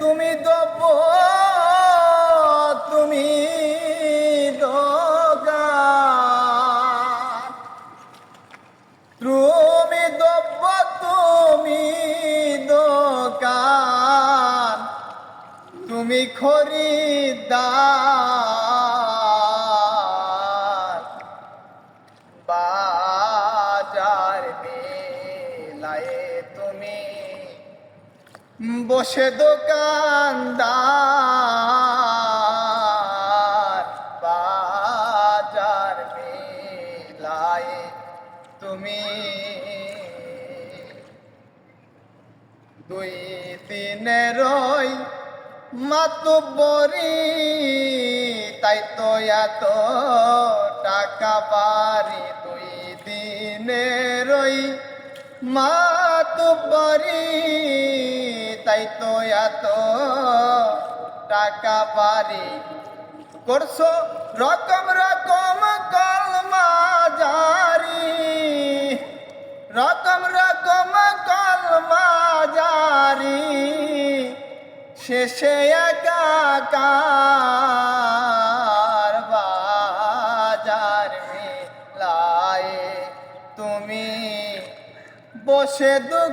তুমি দব তুমি তুমি দব তুমি দোকান তুমি খরিদ্দার। বসে দোকানদার, বাজার মেলায় তুমি দুই দিনেরই মাতুবরি তাই তো এত টাকা বাড়ি দুই দিনেরই মাতুবরি তাই তো এত টাকা বাড়ি করছ? রকম রকম কলমা জারি রকম রকম কলমা জারি শেষে একাকার বাজার মিলায়ে তুমি বসে দোকান